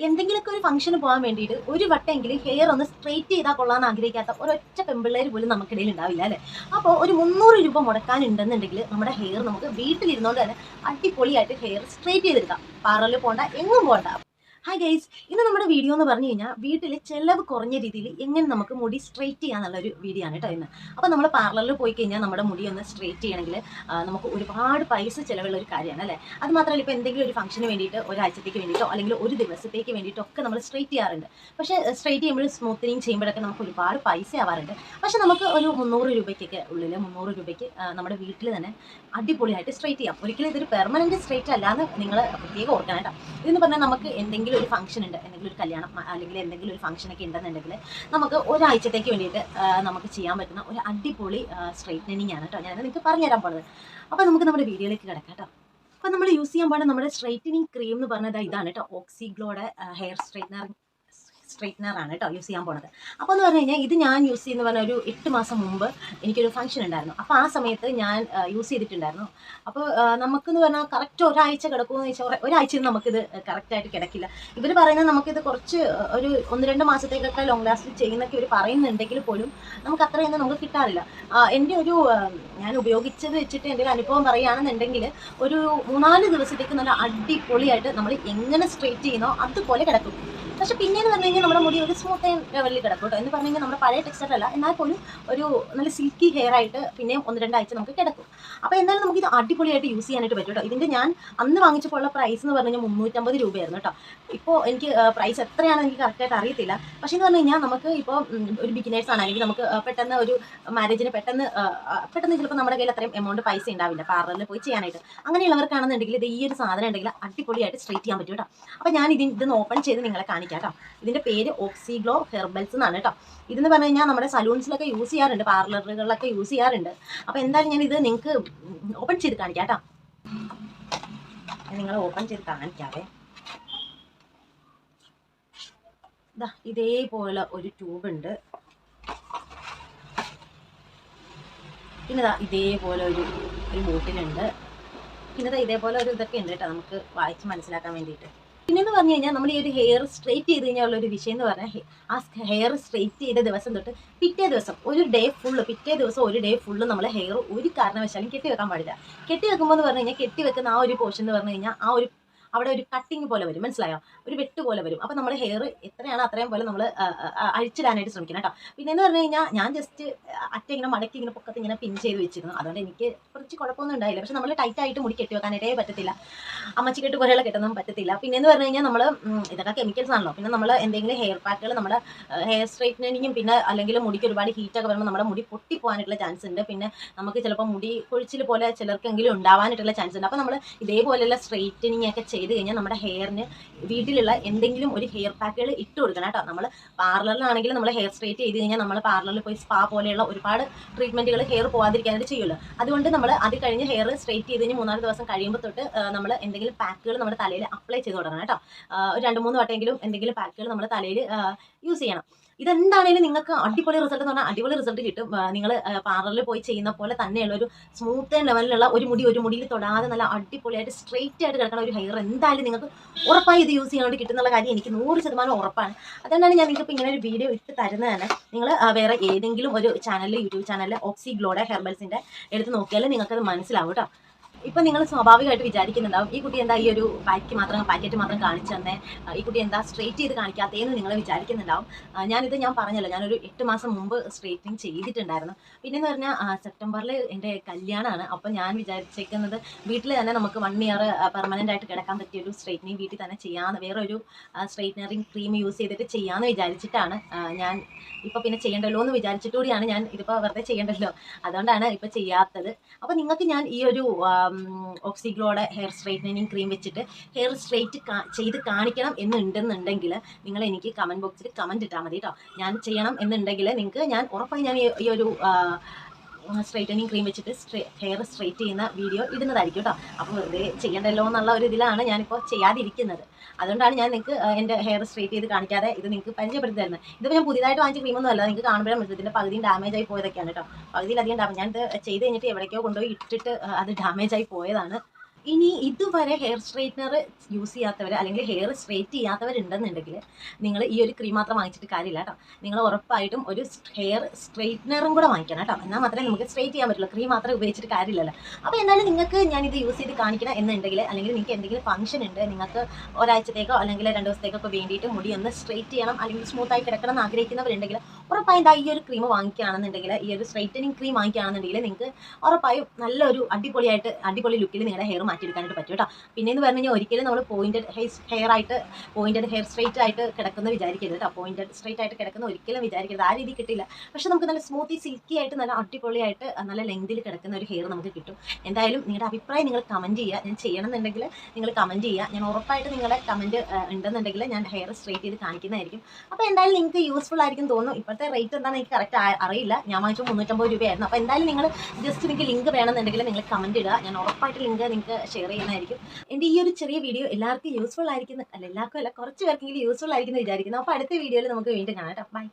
എന്തെങ്കിലുമൊക്കെ ഒരു ഫംഗ്ഷന് പോകാൻ വേണ്ടിയിട്ട് ഒരു വട്ടമെങ്കിലും ഹെയർ ഒന്ന് സ്ട്രെയിറ്റ് ചെയ്താൽ കൊള്ളാൻ ആഗ്രഹിക്കാത്ത ഒരൊറ്റ പെമ്പിള്ളേർ പോലും നമുക്കിടയിൽ ഉണ്ടാവില്ല അല്ലേ? അപ്പോൾ ഒരു മുന്നൂറ് രൂപ മുടക്കാനുണ്ടെന്നുണ്ടെങ്കിൽ നമ്മുടെ ഹെയർ നമുക്ക് വീട്ടിലിരുന്നുകൊണ്ട് തന്നെ അടിപൊളിയായിട്ട് ഹെയർ സ്ട്രെയിറ്റ് ചെയ്തെടുക്കാം. പാർലറിൽ പോകണ്ട എങ്ങും പോകണ്ട ഹായ് ഗൈസ് ഇന്ന് നമ്മുടെ വീഡിയോ എന്ന് പറഞ്ഞു കഴിഞ്ഞാൽ വീട്ടിൽ ചെലവ് കുറഞ്ഞ രീതിയിൽ എങ്ങനെ നമുക്ക് മുടി സ്ട്രെയിറ്റ് ചെയ്യാന്നുള്ള ഒരു വീഡിയോ ആണ് കേട്ടോ ഇന്ന്. അപ്പോൾ നമ്മൾ പാർലറിൽ പോയി കഴിഞ്ഞാൽ നമ്മുടെ മുടി ഒന്ന് സ്ട്രെയിറ്റ് ചെയ്യണമെങ്കിൽ നമുക്ക് ഒരുപാട് പൈസ ചിലവുള്ള ഒരു കാര്യമാണ് അല്ലേ? അത് മാത്രമല്ല ഇപ്പോൾ എന്തെങ്കിലും ഒരു ഫംഗ്ഷന് വേണ്ടിയിട്ട് ഒരാഴ്ചത്തേക്ക് വേണ്ടിയിട്ടോ അല്ലെങ്കിൽ ഒരു ദിവസത്തേക്ക് വേണ്ടിയിട്ടോ ഒക്കെ നമ്മൾ സ്ട്രെയിറ്റ് ചെയ്യാറുണ്ട്. പക്ഷേ സ്ട്രെയിറ്റ് ചെയ്യുമ്പോൾ സ്മൂത്തനിങ് ചെയ്യുമ്പോഴൊക്കെ നമുക്ക് ഒരുപാട് പൈസ ആവാറുണ്ട്. പക്ഷേ നമുക്ക് ഒരു മുന്നൂറ് രൂപയ്ക്കൊക്കെ ഉള്ളിൽ മുന്നൂറ് രൂപയ്ക്ക് നമ്മുടെ വീട്ടിൽ തന്നെ അടിപൊളിയായിട്ട് സ്ട്രെയിറ്റ് ചെയ്യാം. ഒരിക്കലും ഇതൊരു പെർമനന്റ് സ്ട്രെയിറ്റ് അല്ലാന്ന് നിങ്ങൾ പ്രത്യേകം ഓർക്കണം ഇതെന്ന് പറഞ്ഞാൽ നമുക്ക് എന്തെങ്കിലും ഒരു ഫംഗ്ഷൻ ഉണ്ട് എന്തെങ്കിലും ഒരു കല്യാണം അല്ലെങ്കിൽ എന്തെങ്കിലും ഒരു ഫംഗ്ഷൻ ഒക്കെ ഉണ്ടെന്നുണ്ടെങ്കിൽ നമുക്ക് ഒരാഴ്ചത്തേക്ക് വേണ്ടിയിട്ട് നമുക്ക് ചെയ്യാൻ പറ്റുന്ന ഒരു അടിപൊളി സ്ട്രെയിറ്റനിങ് ആണ് കേട്ടോ. ഞാൻ നിങ്ങൾക്ക് പറഞ്ഞുതരാൻ പോകുന്നത് അപ്പോൾ നമുക്ക് നമ്മുടെ വീഡിയോയിലേക്ക് കിടക്കാം കേട്ടോ. അപ്പോൾ നമ്മൾ യൂസ് ചെയ്യാൻ പാടുന്ന നമ്മുടെ സ്ട്രെയിറ്റനിങ് ക്രീം എന്ന് പറഞ്ഞത് ഇതാണ് കേട്ടോ. ഓക്സിഗ്ലോയുടെ ഹെയർ സ്ട്രെയിറ്റ്നർ സ്ട്രെയിറ്റ്നർ ആണ് കേട്ടോ യൂസ് ചെയ്യാൻ പോണത്. അപ്പോൾ എന്ന് പറഞ്ഞു കഴിഞ്ഞാൽ ഇത് ഞാൻ യൂസ് ചെയ്യുന്ന പറഞ്ഞ ഒരു എട്ട് മാസം മുമ്പ് എനിക്കൊരു ഫംഗ്ഷൻ ഉണ്ടായിരുന്നു. അപ്പോൾ ആ സമയത്ത് ഞാൻ യൂസ് ചെയ്തിട്ടുണ്ടായിരുന്നു. അപ്പോൾ നമുക്കെന്ന് പറഞ്ഞാൽ കറക്റ്റ് ഒരാഴ്ച കിടക്കുമെന്ന് വെച്ചാൽ ഒരാഴ്ച നമുക്കിത് കറക്റ്റായിട്ട് കിടക്കില്ല. ഇവർ പറയുന്നത് നമുക്കിത് കുറച്ച് ഒരു ഒന്ന് രണ്ട് മാസത്തേക്കൊക്കെ ലോങ് ലാസ്റ്റ് ചെയ്യുന്നൊക്കെ ഇവർ പറയുന്നുണ്ടെങ്കിൽ പോലും നമുക്ക് അത്രയൊന്നും നമുക്ക് കിട്ടാറില്ല. എന്റെ ഒരു ഞാൻ ഉപയോഗിച്ചത് വെച്ചിട്ട് എന്റെ ഒരു അനുഭവം പറയുകയാണെന്നുണ്ടെങ്കിൽ ഒരു മൂന്നാൽ ദിവസത്തേക്ക് നല്ല അടിപൊളിയായിട്ട് നമ്മൾ എങ്ങനെ സ്ട്രെയിറ്റ് ചെയ്യുന്നോ അതുപോലെ കിടക്കും. പക്ഷെ പിന്നെയെന്ന് പറഞ്ഞു കഴിഞ്ഞാൽ നമ്മുടെ മുടി ഒരു സ്മൂത്ത് ലെവലിൽ കിടക്കും കേട്ടോ. എന്ന് പറഞ്ഞു കഴിഞ്ഞാൽ നമ്മുടെ പഴയ ടെക്സ്റ്റർ അല്ല. എന്നാൽ പോലും ഒരു നല്ല സിൽക്കി ഹെയർ ആയിട്ട് പിന്നെ ഒന്ന് രണ്ടാഴ്ച നമുക്ക് കിടക്കും. അപ്പോൾ എന്തായാലും നമുക്ക് ഇത് അടിപൊളിയായിട്ട് യൂസ് ചെയ്യാനായിട്ട് പറ്റും കേട്ടോ. ഇതിന്റെ ഞാൻ അന്ന് വാങ്ങിച്ചപ്പോൾ ഉള്ള പ്രൈസ് എന്ന് പറഞ്ഞു കഴിഞ്ഞാൽ മുന്നൂറ്റമ്പത് രൂപയായിരുന്നു കേട്ടോ. ഇപ്പോൾ എനിക്ക് പ്രൈസ് എത്രയാണെന്ന് എനിക്ക് കറക്റ്റായിട്ട് അറിയത്തില്ല. പക്ഷേ എന്ന് പറഞ്ഞു കഴിഞ്ഞാൽ നമുക്ക് ഇപ്പോൾ ഒരു ബിഗിനേഴ്സ് ആണ്. അല്ലെങ്കിൽ നമുക്ക് പെട്ടെന്ന് ഒരു മാരേജിന് പെട്ടെന്ന് പെട്ടെന്ന് ചിലപ്പോൾ നമ്മുടെ കയ്യിൽ അത്രയും എമൗണ്ട് പൈസ ഉണ്ടാവില്ല. പാർലറിൽ പോയി ചെയ്യാനായിട്ട്. അങ്ങനെയുള്ളവർക്കാണെന്നുണ്ടെങ്കിൽ ഇത് ഈ ഒരു സാധനം ഉണ്ടെങ്കിൽ അടിപൊളിയായിട്ട് സ്ട്രേറ്റ് ചെയ്യാൻ പറ്റും കേട്ടോ. അപ്പോൾ ഞാൻ ഇതിന് ഇതൊന്ന് ഓപ്പൺ ചെയ്ത് നിങ്ങളെ കാണിക്കാം. കേട്ടോ ഇതിന്റെ പേര് ഓക്സിഗ്ലോ ഹെർബൽസ് എന്നാണ് കേട്ടോ. ഇതെന്ന് പറഞ്ഞു കഴിഞ്ഞാൽ നമ്മുടെ സലൂൺസിലൊക്കെ യൂസ് ചെയ്യാറുണ്ട് പാർലറുകളിലൊക്കെ യൂസ് ചെയ്യാറുണ്ട്. അപ്പോൾ എന്തായാലും ഞാൻ ഇത് നിങ്ങൾക്ക് ഓപ്പൺ ചെയ്ത് കാണിക്കാം കേട്ടോ. നിങ്ങൾ ഓപ്പൺ ചെയ്ത് കാണിക്കാവേ. ദാ ഇതേപോലെ ഒരു ട്യൂബ് ഉണ്ട്. പിന്നെ ദാ ഇതേപോലെ ഒരു ഒരു ബോട്ടിലുണ്ട് പിന്നെ ഇതേപോലെ ഒരു ഇതൊക്കെ ഉണ്ട് കേട്ടോ നമുക്ക് വായിച്ച് മനസ്സിലാക്കാൻ വേണ്ടിയിട്ട്. പിന്നെ എന്ന് പറഞ്ഞു കഴിഞ്ഞാൽ നമ്മൾ ഈ ഒരു ഹെയർ സ്ട്രെയിറ്റ് ചെയ്ത് കഴിഞ്ഞാൽ ഒരു വിഷയം എന്ന് പറഞ്ഞാൽ ആ ഹെയർ സ്ട്രെയിറ്റ് ചെയ്ത ദിവസം തൊട്ട് പിറ്റേ ദിവസം ഒരു ഡേ ഫുള്ള് പിറ്റേ ദിവസം ഒരു ഡേ ഫുള്ള് നമ്മൾ ഹെയർ ഒരു കാരണവശാലും കെട്ടി വെക്കാൻ പാടില്ല. കെട്ടി വെക്കുമ്പോൾ എന്ന് പറഞ്ഞു കഴിഞ്ഞാൽ കെട്ടി വെക്കുന്ന ആ ഒരു പോർഷൻ എന്ന് പറഞ്ഞു കഴിഞ്ഞാൽ ആ ഒരു അവിടെ ഒരു കട്ടിങ് പോലെ വരും. മനസ്സിലായോ? ഒരു വെട്ട് പോലെ വരും. അപ്പോൾ നമ്മൾ ഹെയർ എത്രയാണ് അത്രയും പോലെ നമ്മൾ അഴിച്ചിടാനായിട്ട് ശ്രമിക്കണം കേട്ടോ പിന്നെ എന്ന് പറഞ്ഞു കഴിഞ്ഞാൽ ഞാൻ ജസ്റ്റ് അറ്റ ഇങ്ങനെ മടക്കി ഇങ്ങനെ പൊക്കത്ത് ഇങ്ങനെ പിൻ ചെയ്ത് വെച്ചിരുന്നു. അതുകൊണ്ട് എനിക്ക് കുറച്ച് കുഴപ്പമൊന്നും ഉണ്ടായില്ല. പക്ഷെ നമ്മൾ ടൈറ്റ് ആയിട്ട് മുടി കെട്ടി വെക്കാനായിട്ടേ പറ്റത്തില്ല. അമ്മച്ചിക്കെട്ട് പോലെയുള്ള കെട്ടൊന്നും പറ്റത്തില്ല. പിന്നെ എന്ന് പറഞ്ഞു കഴിഞ്ഞാൽ നമ്മൾ ഇതൊക്കെ കെമിക്കൽസ് ആണല്ലോ. പിന്നെ നമ്മൾ എന്തെങ്കിലും ഹെയർ പാക്കുകൾ നമ്മുടെ ഹെയർ സ്ട്രൈറ്റനിങ്ങും പിന്നെ അല്ലെങ്കിൽ മുടിക്ക് ഒരുപാട് ഹീറ്റൊക്കെ വരുമ്പോൾ നമ്മുടെ മുടി പൊട്ടിപ്പോകാനായിട്ടുള്ള ചാൻസ് ഉണ്ട്. പിന്നെ നമുക്ക് ചിലപ്പോൾ മുടി കൊഴിച്ചിൽ പോലെ ചിലർക്കെങ്കിലും ഉണ്ടാവാനായിട്ടുള്ള ചാൻസ് ഉണ്ട്. അപ്പോൾ നമ്മൾ ഇതേപോലെയുള്ള സ്ട്രൈറ്റനിങ് ഒക്കെ ചെയ്ത് കഴിഞ്ഞാൽ നമ്മുടെ ഹെയറിന് വീട്ടിലുള്ള എന്തെങ്കിലും ഒരു ഹെയർ പാക്കുകൾ ഇട്ട് കൊടുക്കണം കേട്ടോ. നമ്മൾ പാർലറിലാണെങ്കിൽ നമ്മൾ ഹെയർ സ്ട്രേറ്റ് ചെയ്ത് കഴിഞ്ഞാൽ നമ്മൾ പാർലറിൽ പോയി സ്പാ പോലെയുള്ള ഒരുപാട് ട്രീറ്റ്മെന്റുകൾ ഹെയർ പോകാതിരിക്കാനായിട്ട് ചെയ്യുമല്ലോ അതുകൊണ്ട് നമ്മൾ അത് കഴിഞ്ഞ് ഹെയർ സ്ട്രേറ്റ് ചെയ്ത് കഴിഞ്ഞ് മൂന്നാൽ ദിവസം കഴിയുമ്പോൾ തൊട്ട് നമ്മൾ എന്തെങ്കിലും പാക്കുകൾ നമ്മുടെ തലയിൽ അപ്ലൈ ചെയ്ത് തുടങ്ങണം കേട്ടോ. ഒരു രണ്ട് മൂന്ന് വട്ടമെങ്കിലും എന്തെങ്കിലും പാക്കുകൾ നമ്മുടെ തലയിൽ യൂസ് ചെയ്യണം. ഇതെന്താണെങ്കിലും നിങ്ങൾക്ക് അടിപൊളി റിസൾട്ട് എന്ന് പറഞ്ഞാൽ അടിപൊളി റിസൾട്ട് കിട്ടും. നിങ്ങൾ പാർലറിൽ പോയി ചെയ്യുന്ന പോലെ തന്നെയുള്ള ഒരു സ്മൂത്ത് ലെവലിലുള്ള ഒരു മുടി ഒരു മുടിയിൽ തൊടാതെ നല്ല അടിപൊളിയായിട്ട് സ്ട്രെയിറ്റ് ആയിട്ട് കിടക്കുന്ന ഒരു ഹെയർ എന്തായാലും നിങ്ങൾക്ക് ഉറപ്പായി ഇത് യൂസ് ചെയ്യാൻ വേണ്ടി കിട്ടുന്നുള്ള കാര്യം എനിക്ക് നൂറ് ശതമാനം ഉറപ്പാണ്. അതുകൊണ്ടാണ് ഞാൻ നിങ്ങൾക്ക് ഇങ്ങനെ ഒരു വീഡിയോ ഇട്ട് തരുന്നത് തന്നെ നിങ്ങൾ വേറെ ഏതെങ്കിലും ഒരു ചാനലിൽ യൂട്യൂബ് ചാനലിൽ ഓക്സി ഗ്ലോഡ ഹെർബൽസിന്റെ എടുത്ത് നോക്കിയാൽ നിങ്ങൾക്കത് മനസ്സിലാവും കേട്ടോ ഇപ്പം നിങ്ങൾ സ്വാഭാവികമായിട്ട് വിചാരിക്കുന്നുണ്ടാവും ഈ കുട്ടി എന്താ ഈ ഒരു പാക്ക് മാത്രം പാക്കറ്റ് മാത്രം കാണിച്ചു തന്നെ ഈ കുട്ടി എന്താ സ്ട്രേറ്റ് ചെയ്ത് കാണിക്കാത്തതെന്ന് നിങ്ങൾ വിചാരിക്കുന്നുണ്ടാവും. ഞാനിത് ഞാൻ പറഞ്ഞല്ലോ ഞാനൊരു എട്ട് മാസം മുമ്പ് സ്ട്രെയിറ്റിംഗ് ചെയ്തിട്ടുണ്ടായിരുന്നു. പിന്നെ പിന്നെന്ന് പറഞ്ഞാൽ സെപ്റ്റംബറിൽ എന്റെ കല്യാണമാണ് അപ്പം ഞാൻ വിചാരിച്ചേക്കുന്നത് വീട്ടിൽ തന്നെ നമുക്ക് വൺ ഇയർ പെർമനന്റ് ആയിട്ട് കിടക്കാൻ പറ്റിയ ഒരു സ്ട്രേറ്റനിങ് വീട്ടിൽ തന്നെ ചെയ്യാന്ന് വേറെ ഒരു സ്ട്രെയിറ്റ്നറിങ് ക്രീം യൂസ് ചെയ്തിട്ട് ചെയ്യാമെന്ന് വിചാരിച്ചിട്ടാണ് ഞാൻ ഇപ്പോൾ പിന്നെ ചെയ്യണ്ടല്ലോ എന്ന് വിചാരിച്ചിട്ടുകൂടിയാണ് ഞാൻ ഇതിപ്പോൾ വെറുതെ ചെയ്യണ്ടല്ലോ. അതുകൊണ്ടാണ് ഇപ്പോൾ ചെയ്യാത്തത്. അപ്പോൾ നിങ്ങൾക്ക് ഞാൻ ഈ ഒരു ഓക്സിഗ്ലോയുടെ ഹെയർ സ്ട്രെയിറ്റനിങ് ക്രീം വെച്ചിട്ട് ഹെയർ സ്ട്രെയിറ്റ് ചെയ്ത് കാണിക്കണം എന്നുണ്ടെന്നുണ്ടെങ്കിൽ നിങ്ങൾ എനിക്ക് കമന്റ് ബോക്സിൽ കമന്റ് ഇട്ടാൽ മതി കേട്ടോ ഞാൻ ചെയ്യണം എന്നുണ്ടെങ്കിൽ നിങ്ങൾക്ക് ഞാൻ ഉറപ്പായി ഞാൻ ഈ ഒരു സ്ട്രെയിറ്റനിങ് ക്രീം വെച്ചിട്ട് ഹെയർ സ്ട്രൈറ്റ് ചെയ്യുന്ന വീഡിയോ ഇടുന്നതായിരിക്കും കേട്ടോ അപ്പോൾ വെറുതെ ചെയ്യണ്ടല്ലോ എന്നുള്ള ഒരു ഇതിലാണ് ഞാനിപ്പോൾ ചെയ്യാതിരിക്കുന്നത്. അതുകൊണ്ടാണ് ഞാൻ നിങ്ങൾക്ക് എന്റെ ഹെയർ സ്ട്രൈറ്റ് ചെയ്ത് കാണിക്കാതെ ഇത് നിങ്ങൾക്ക് പരിചയപ്പെടുത്തി തരുന്നത് ഇതിപ്പോൾ ഞാൻ പുതിയതായിട്ട് വാങ്ങിച്ച ക്രീമൊന്നും അല്ല നിങ്ങൾക്ക് കാണുമ്പോഴേ മനസ്സിലാവും. ഇതിന്റെ പകുതിയും ഡാമേജ് ആയി പോയതൊക്കെയാണ് കേട്ടോ പകുതിയിലധികം ഡാമേജ് ഞാനിത് ചെയ്ത് കഴിഞ്ഞിട്ട് എവിടേക്കോ കൊണ്ടുപോയി ഇട്ടിട്ട് അത് ഡാമേജ് ആയി പോയതാണ്. ഇനി ഇതുവരെ ഹെയർ സ്ട്രെയിറ്റ്നർ യൂസ് ചെയ്യാത്തവർ അല്ലെങ്കിൽ ഹെയർ സ്ട്രെയിറ്റ് ചെയ്യാത്തവരുണ്ടെന്നുണ്ടെങ്കിൽ നിങ്ങൾ ഈ ഒരു ക്രീം മാത്രം വാങ്ങിച്ചിട്ട് കാര്യമില്ല കേട്ടോ. നിങ്ങൾ ഉറപ്പായിട്ടും ഒരു ഹെയർ സ്ട്രെയിറ്റ്നറും കൂടെ വാങ്ങിക്കണം കേട്ടോ. എന്നാൽ മാത്രമേ നമുക്ക് സ്ട്രെയിറ്റ് ചെയ്യാൻ പറ്റുള്ളൂ. ക്രീം മാത്രമേ ഉപയോഗിച്ചിട്ട് കാര്യമില്ലല്ലോ. അപ്പോൾ എന്തായാലും നിങ്ങൾക്ക് ഞാൻ ഇത് യൂസ് ചെയ്ത് കാണിക്കണം എന്നുണ്ടെങ്കിൽ അല്ലെങ്കിൽ നിങ്ങൾക്ക് എന്തെങ്കിലും ഫംഗ്ഷൻ ഉണ്ട് നിങ്ങൾക്ക് ഒരാഴ്ചത്തേക്കോ അല്ലെങ്കിൽ രണ്ട് ദിവസത്തേക്കൊക്കെ വേണ്ടിയിട്ട് മുടി ഒന്ന് സ്ട്രെയിറ്റ് ചെയ്യണം അല്ലെങ്കിൽ സ്മൂത്ത് ആയി കിടക്കണം എന്ന് ആഗ്രഹിക്കുന്നവരുണ്ടെങ്കിൽ ഉറപ്പായും ഈ ഒരു ക്രീം വാങ്ങിക്കുകയാണെന്നുണ്ടെങ്കിൽ ഈ ഒരു സ്ട്രെയിറ്റനിങ് ക്രീം വാങ്ങിക്കുകയാണെന്നുണ്ടെങ്കിൽ നിങ്ങൾക്ക് ഉറപ്പായും നല്ലൊരു അടിപൊളിയായിട്ട് അടിപൊളി ലുക്കിൽ നിങ്ങളുടെ ഹെയർ മാറ്റിയെടുക്കാനായിട്ട് പറ്റും കേട്ടോ. പിന്നെ എന്ന് പറഞ്ഞു കഴിഞ്ഞാൽ ഒരിക്കലും നമ്മൾ പോയിന്റഡ് ഹെയർ ആയിട്ട് പോയിന്റഡ് ഹെയർ സ്ട്രൈറ്റ് ആയിട്ട് കിടക്കുന്ന വിചാരിക്കരുത് കേട്ടോ. പോയിന്റഡ് സ്ട്രൈറ്റ് ആയിട്ട് കിടക്കുന്ന ഒരിക്കലും വിചാരിക്കരുത്. ആ രീതി കിട്ടില്ല. പക്ഷെ നമുക്ക് നല്ല സ്മൂത്തി സിൽക്കി ആയിട്ട് നല്ല അടിപൊളിയായിട്ട് നല്ല ലെങ്തിൽ കിടക്കുന്ന ഒരു ഹെയർ നമുക്ക് കിട്ടും. എന്തായാലും നിങ്ങളുടെ അഭിപ്രായം നിങ്ങൾ കമന്റ് ചെയ്യുക ഞാൻ ചെയ്യണമെന്നുണ്ടെങ്കിൽ നിങ്ങൾ കമന്റ് ചെയ്യുക ഞാൻ ഉറപ്പായിട്ട് നിങ്ങളുടെ കമന്റ് ഉണ്ടെന്നുണ്ടെങ്കിൽ ഞാൻ ഹെയർ സ്ട്രൈറ്റ് ചെയ്ത് കാണിക്കുന്നതായിരിക്കും. അപ്പോൾ എന്തായാലും നിങ്ങൾക്ക് യൂസ്ഫുൾ ആയിരിക്കും തോന്നുന്നു. ഇപ്പോഴത്തെ റേറ്റ് എന്താണെന്ന് എനിക്ക് കറക്റ്റ് അറിയില്ല. ഞാൻ വാങ്ങിച്ചു മുന്നൂറ്റമ്പത് രൂപയായിരുന്നു. അപ്പോൾ എന്തായാലും നിങ്ങൾ ജസ്റ്റ് നിങ്ങൾക്ക് ലിങ്ക് വേണമെന്നുണ്ടെങ്കിൽ നിങ്ങൾ കമന്റ് ഇടുക. ഞാൻ ഉറപ്പായിട്ട് ലിങ്ക് നിങ്ങൾക്ക് ഷെയർ ചെയ്യുന്നതായിരിക്കും. എന്റെ ഈ ഒരു ചെറിയ വീഡിയോ എല്ലാവർക്കും യൂസ്ഫുൾ ആയിരിക്കുന്നു. അല്ല എല്ലാവർക്കും അല്ല കുറച്ച് പേർക്കെങ്കിലും യൂസ്ഫുൾ ആയിരിക്കുന്നു വിചാരിക്കുന്നു. അപ്പോൾ അടുത്ത വീഡിയോയിൽ നമുക്ക് വീണ്ടും കാണാം കേട്ടോ. ബൈ